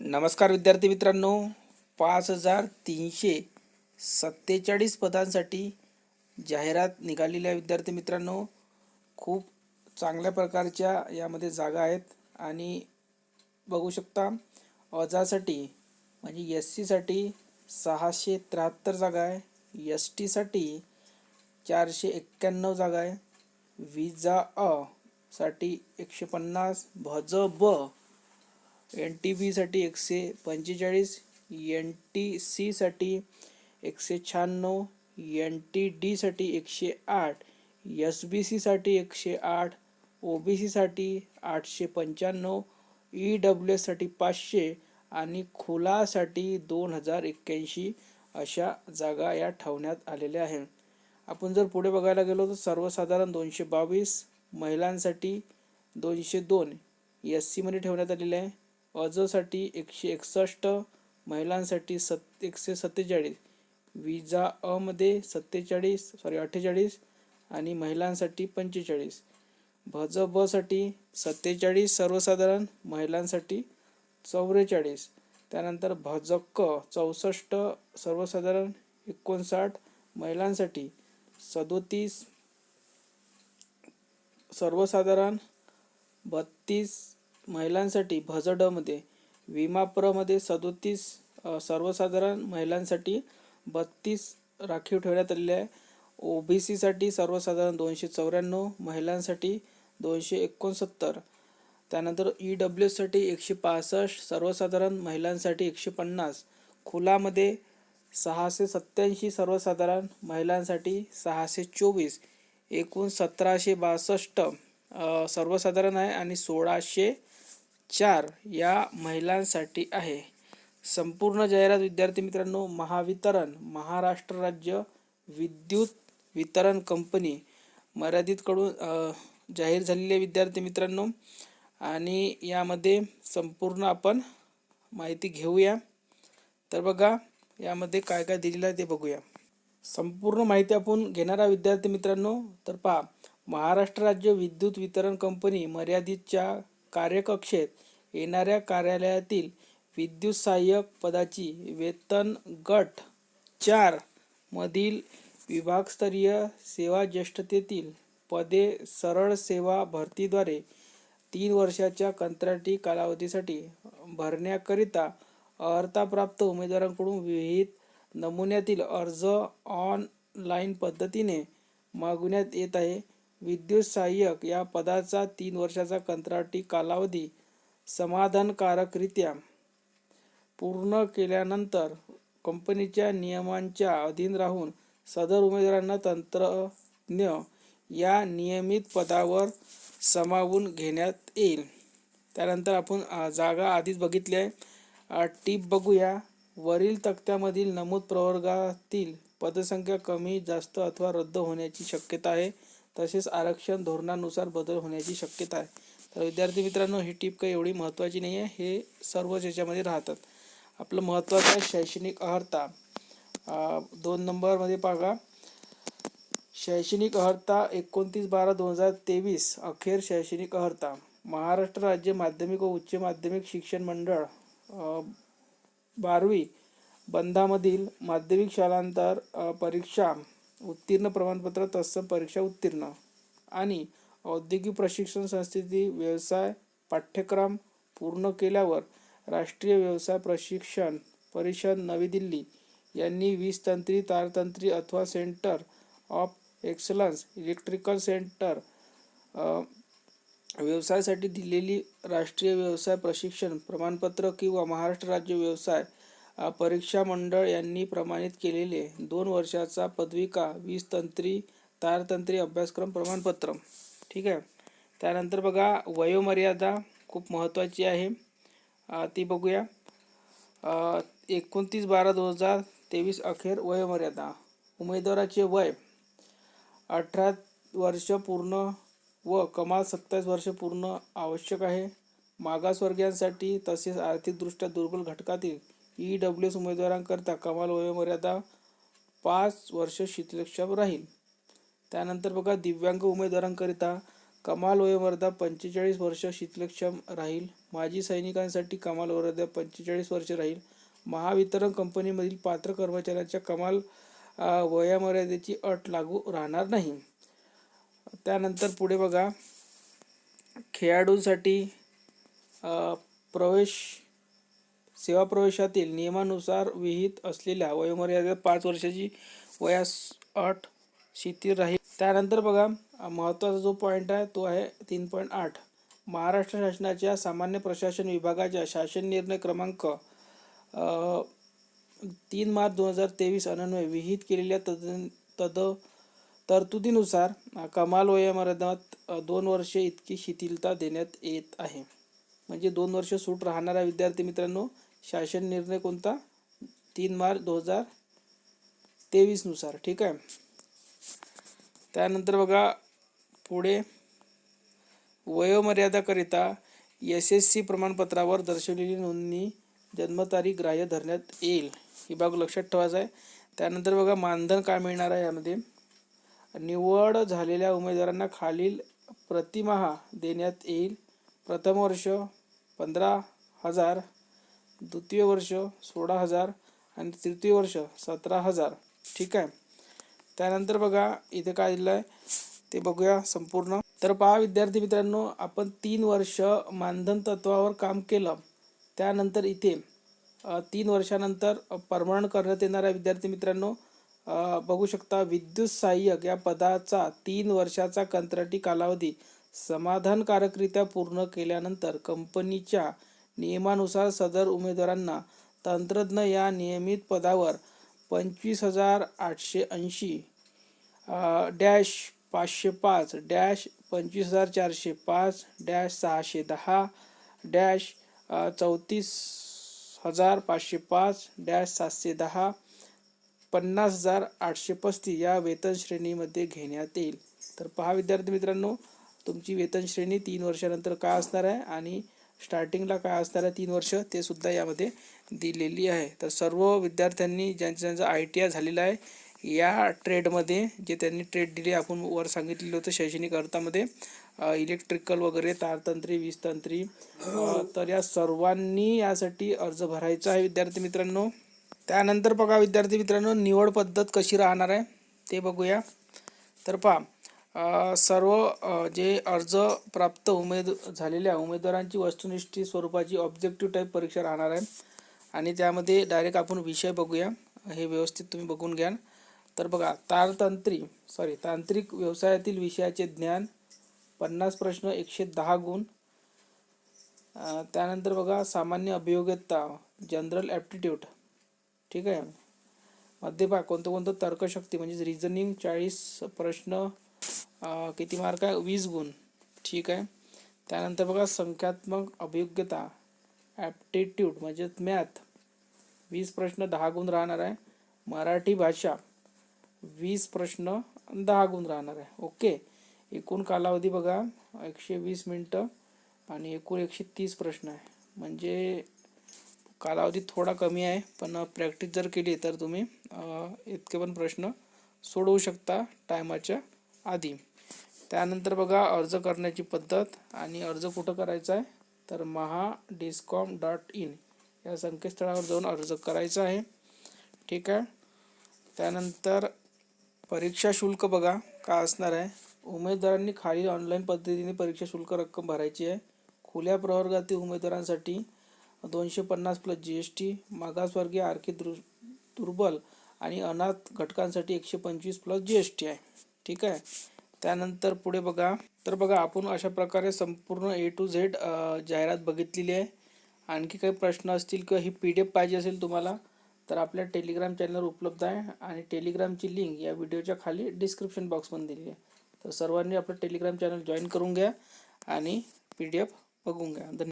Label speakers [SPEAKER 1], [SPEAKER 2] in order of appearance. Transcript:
[SPEAKER 1] नमस्कार विद्यार्थी मित्रांनो. पाच हजार तीनशे सत्तेचाळीस पदांसाठी जाहिरात निघालेल्या विद्यार्थी मित्रांनो. खूप चांगल्या प्रकारच्या यामध्ये जागा आहेत. आणि बघू शकता अजासाठी म्हणजे एस सीसाठी सहाशे त्र्याहत्तर जागा आहे. एस टीसाठी चारशे एक्क्याण्णव जागा आहे. विजा अ साठी एकशे पन्नास भज ब एन टी बीसाठी एकशे पंचेचाळीस एन टी सीसाठी एकशे शहाण्णव एन टी डीसाठी एकशे आठ एस बी सीसाठी एकशे आठ ओ बी सीसाठी आठशे पंच्याण्णव ई डब्ल्यू एससाठी पाचशे आणि खुलासाठी दोन हजार एक्क्याऐंशी अशा जागा या ठेवण्यात आलेल्या आहेत. आपण जर पुढे बघायला गेलो तर सर्वसाधारण दोनशे बावीस महिलांसाठी दोनशे दोन एस सीमध्ये ठेवण्यात आलेले आहे. अर्जासाठी एकशे एकसष्ट महिलांसाठी सत् एकशे सत्तेचाळीस. विजा अमध्ये सत्तेचाळीस सॉरी अठ्ठेचाळीस आणि महिलांसाठी पंचेचाळीस. भज बसाठी सत्तेचाळीस सर्वसाधारण महिलांसाठी चौवेचाळीस. त्यानंतर भजक्क चौसष्ट सर्वसाधारण एकोणसाठ महिलांसाठी सदोतीस सर्वसाधारण बत्तीस महिलांसाठी भजडमध्ये विमाप्रमध्ये सदोतीस सर्वसाधारण महिलांसाठी बत्तीस राखीव ठेवण्यात आलेले आहे. ओ बी सीसाठी सर्वसाधारण दोनशे चौऱ्याण्णव महिलांसाठी दोनशे एकोणसत्तर. त्यानंतर ई डब्ल्यू एससाठी एकशे पासष्ट सर्वसाधारण महिलांसाठी एकशे पन्नास. खुलामध्ये सहाशे सत्याऐंशी सर्वसाधारण महिलांसाठी सहाशे चोवीस. एकूण सतराशे बासष्ट सर्वसाधारण आहे आणि सोळाशे चार या महिलांसाठी आहे. संपूर्ण जाहिरात विद्यार्थी मित्रांनो महावितरण महाराष्ट्र राज्य विद्युत वितरण कंपनी मर्यादितकडून जाहीर झालेले विद्यार्थी मित्रांनो. आणि यामध्ये संपूर्ण आपण माहिती घेऊया. तर बघा यामध्ये काय काय दिलेलं आहे ते बघूया. संपूर्ण माहिती आपण घेणारा विद्यार्थी मित्रांनो. तर पहा महाराष्ट्र राज्य विद्युत वितरण कंपनी मर्यादितच्या कार्यकक्षेत येणाऱ्या कार्यालयातील विद्युत सहाय्यक पदाची वेतन गट चार मधील विभागस्तरीय सेवा ज्येष्ठतेतील पदे सरळ सेवा भरतीद्वारे तीन वर्षाच्या कंत्राटी कालावधीसाठी भरण्याकरिता अर्हताप्राप्त उमेदवारांकडून विविध नमुन्यातील अर्ज ऑनलाईन पद्धतीने मागवण्यात येत आहे. विद्युत सहाय्यक या पदाचा तीन वर्षाचा कंत्राटी कालावधी समाधानकारकरित्या पूर्ण केल्यानंतर कंपनीच्या नियमांच्या अधीन राहून सदर उमेदवारांना तंत्रज्ञ या नियमित पदावर सामावून घेण्यात येईल. त्यानंतर आपण जागा आधीच बघितली आहे. टीप बघूया. वरील तक्त्यामधील नमूद प्रवर्गातील पदसंख्या कमी जास्त अथवा रद्द होण्याची शक्यता आहे. तसेच आरक्षण धोरणानुसार बदल होण्याची शक्यता आहे. तर विद्यार्थी मित्रांनो ही टीप काही एवढी महत्त्वाची नाही आहे हे सर्वच याच्यामध्ये राहतात. आपलं महत्त्वाचं आहे शैक्षणिक अर्हता दोन नंबरमध्ये बघा शैक्षणिक अर्हता एकोणतीस बारा दोन हजार तेवीस अखेर शैक्षणिक अर्हता महाराष्ट्र राज्य माध्यमिक व उच्च माध्यमिक शिक्षण मंडळ बारवी बंधामधील माध्यमिक शालांतर परीक्षा उत्तीर्ण प्रमाणपत्र तत्सम परीक्षा उत्तीर्ण. आणि औद्योगिक प्रशिक्षण संस्थेतील व्यवसाय पाठ्यक्रम पूर्ण केल्यावर राष्ट्रीय व्यवसाय प्रशिक्षण परिषद नवी दिल्ली यांनी वीस तंत्री तारतंत्री अथवा centre of excellence electrical centre व्यवसायासाठी दिलेली राष्ट्रीय व्यवसाय प्रशिक्षण प्रमाणपत्र किंवा महाराष्ट्र राज्य व्यवसाय परीक्षा मंडळ यांनी प्रमाणित केलेले दोन वर्षाचा पदविका वीस तंत्री तारतंत्री अभ्यासक्रम प्रमाणपत्र. ठीक आहे? त्यानंतर बघा वयोमर्यादा खूप महत्त्वाची आहे. ती बघूया. एकोणतीस बारा दोन हजार तेवीस अखेर वयोमर्यादा. उमेदवाराचे वय अठरा वर्ष पूर्ण व कमाल सत्तावीस वर्ष पूर्ण आवश्यक आहे. मागासवर्गीयांसाठी तसेच आर्थिकदृष्ट्या दुर्बल घटकातील ई डब्ल्यू एस उमेदवारांकरता कमाल वयोमर्यादा पाच वर्ष शिथिलक्षम राहील. त्यानंतर बघा दिव्यांग उमेदवारांकरिता कमाल वयोमर्यादा पंचेचाळीस वर्ष शिथिलक्षम राहील. माजी सैनिकांसाठी कमाल वयोमर्यादा पंचेचाळीस वर्ष राहील. महावितरण कंपनीमधील पात्र कर्मचाऱ्यांच्या कमाल वयामर्यादेची वयोमर्यादेची अट लागू राहणार नाही. त्यानंतर पुढे बघा खेळाडूंसाठी प्रवेश सेवा प्रवेशातील नियमानुसार विहित असलेल्या वयोमर्यादा पाच वर्षाची वयास अट शिथिल राहील. त्यानंतर बघा महत्त्वाचा जो पॉईंट आहे तो आहे तीन पॉईंट आठ. महाराष्ट्र शासनाच्या सामान्य प्रशासन विभागाच्या शासन निर्णय क्रमांक तीन मार्च दोन हजार तेवीस अनन्वय विहित केलेल्या तद तद तरतुदीनुसार कमाल वयोमर्यादात दोन वर्षे इतकी शिथिलता देण्यात येत आहे. म्हणजे दोन वर्ष सूट राहणाऱ्या विद्यार्थी मित्रांनो शासन निर्णय कोणता? तीन मार्च दोन हजार तेवीसनुसार ठीक आहे? त्यानंतर बघा पुढे. वयोमर्यादाकरिता एस एस सी प्रमाणपत्रावर दर्शवलेली नोंदणी जन्मतारीख ग्राह्य धरण्यात येईल. ही बाब लक्षात ठेवायचं आहे. त्यानंतर बघा मानधन काय मिळणार आहे यामध्ये? निवड झालेल्या उमेदवारांना खालील प्रतिमाहा देण्यात येईल. प्रथम वर्ष पंधरा हजार द्वितीय वर्ष सोळा हजार आणि तृतीय वर्ष सतरा हजार. ठीक आहे? त्यानंतर बघा इथे काय दिलं आहे ते बघूया संपूर्ण. तर पहा विद्यार्थी मित्रांनो आपण तीन वर्ष मानधन तत्वावर काम केलं. त्यानंतर इथे तीन वर्षानंतर परमनंट करण्यात येणाऱ्या विद्यार्थी मित्रांनो बघू शकता विद्युत सहाय्यक या पदाचा तीन वर्षाचा कंत्राटी कालावधी समाधानकारकरित्या पूर्ण केल्यानंतर कंपनीच्या नियमानुसार सदर उमेदवारांना तंत्रज्ञ या नियमित पदावर पंचवीस हजार आठशे ऐंशी डॅश पाचशे पाच डॅश पंचवीस हजार चारशे पाच डॅश सहाशे दहा डॅश चौतीस हजार पाचशे पाच डॅश सातशे दहा पन्नास हजार आठशे पस्तीस या वेतन श्रेणीमध्ये घेण्यात येईल. तर पहा विद्यार्थी मित्रांनो तुमची वेतन श्रेणी तीन वर्षानंतर काय असणार आहे आणि स्टार्टिंगला काय असणार आहे तीन वर्ष ते सुद्धा यामध्ये दिलेली आहे. तर सर्व विद्यार्थ्यांनी ज्यांचं ज्यांचं आय टी आय झालेलं आहे या ट्रेडमध्ये जे त्यांनी ट्रेड दिली आपण वर सांगितलेलं होतं शैक्षणिक अर्थामध्ये इलेक्ट्रिकल वगैरे तारतंत्री वीजतंत्री तर या सर्वांनी यासाठी अर्ज भरायचा आहे विद्यार्थी मित्रांनो. त्यानंतर बघा विद्यार्थी मित्रांनो निवड पद्धत कशी राहणार आहे ते बघूया. तर पहा सर्व जे अर्ज प्राप्त उमेद झालेल्या उमेदवारांची वस्तुनिष्ठ स्वरूपाची ऑब्जेक्टिव्ह टाईप परीक्षा राहणार आहे. आणि त्यामध्ये डायरेक्ट आपण विषय बघूया. हे व्यवस्थित तुम्ही बघून घ्या तर बघा तारतंत्री सॉरी तांत्रिक व्यवसायातील विषयाचे ज्ञान पन्नास प्रश्न एकशे दहा गुण. त्यानंतर बघा सामान्य अभियोग्यता जनरल ॲप्टिट्यूड ठीक आहे? मध्यभाग कोणतं कोणतं तर्कशक्ती म्हणजे रिझनिंग चाळीस प्रश्न किती मार्क आहे? वीस गुण. ठीक आहे? त्यानंतर बघा संख्यात्मक अभियोग्यता ॲप्टिट्यूड म्हणजे मॅथ वीस प्रश्न दहा गुण राहणार आहे. मराठी भाषा वीस प्रश्न दहा गुण राहणार आहे. ओके? एकूण कालावधी बघा एकशे वीस मिनटं आणि एकूण एकशे तीस प्रश्न आहे. म्हणजे कालावधी थोडा कमी आहे पण प्रॅक्टिस जर केली तर तुम्ही इतके पण प्रश्न सोडवू शकता टायमाच्या. आधी. त्यानंतर बघा अर्ज करण्याची पद्धत आणि अर्ज कुठं करायचा आहे? तर महा डिस्कॉम डॉट इन या संकेतस्थळावर जाऊन अर्ज करायचा आहे. ठीक आहे? त्यानंतर परीक्षा शुल्क बघा का असणार आहे. उमेदवारांनी खालील ऑनलाईन पद्धतीने परीक्षा शुल्क रक्कम भरायची आहे. खुल्या प्रवर्गातील उमेदवारांसाठी दोनशे पन्नास प्लस जी एस टी मागासवर्गीय आर्थिक दुर् दुर्बल आणि अनाथ घटकांसाठी एकशे पंचवीस प्लस जी एस टी आहे. ठीक आहे? त्यानंतर पुढे बघा. तर बघा आपण अशा प्रकारे संपूर्ण ए टू झेड जाहिरात बघितलेली आहे. आणखी काही प्रश्न असतील किंवा ही पी डी एफ पाहिजे असेल तुम्हाला तर आपल्या टेलिग्राम चॅनलवर उपलब्ध आहे. आणि टेलिग्रामची लिंक या व्हिडिओच्या खाली डिस्क्रिप्शन बॉक्समध्ये दिली आहे. तर सर्वांनी आपलं टेलिग्राम चॅनल जॉईन करून घ्या आणि पी डी एफ बघून घ्या. धन्यवाद.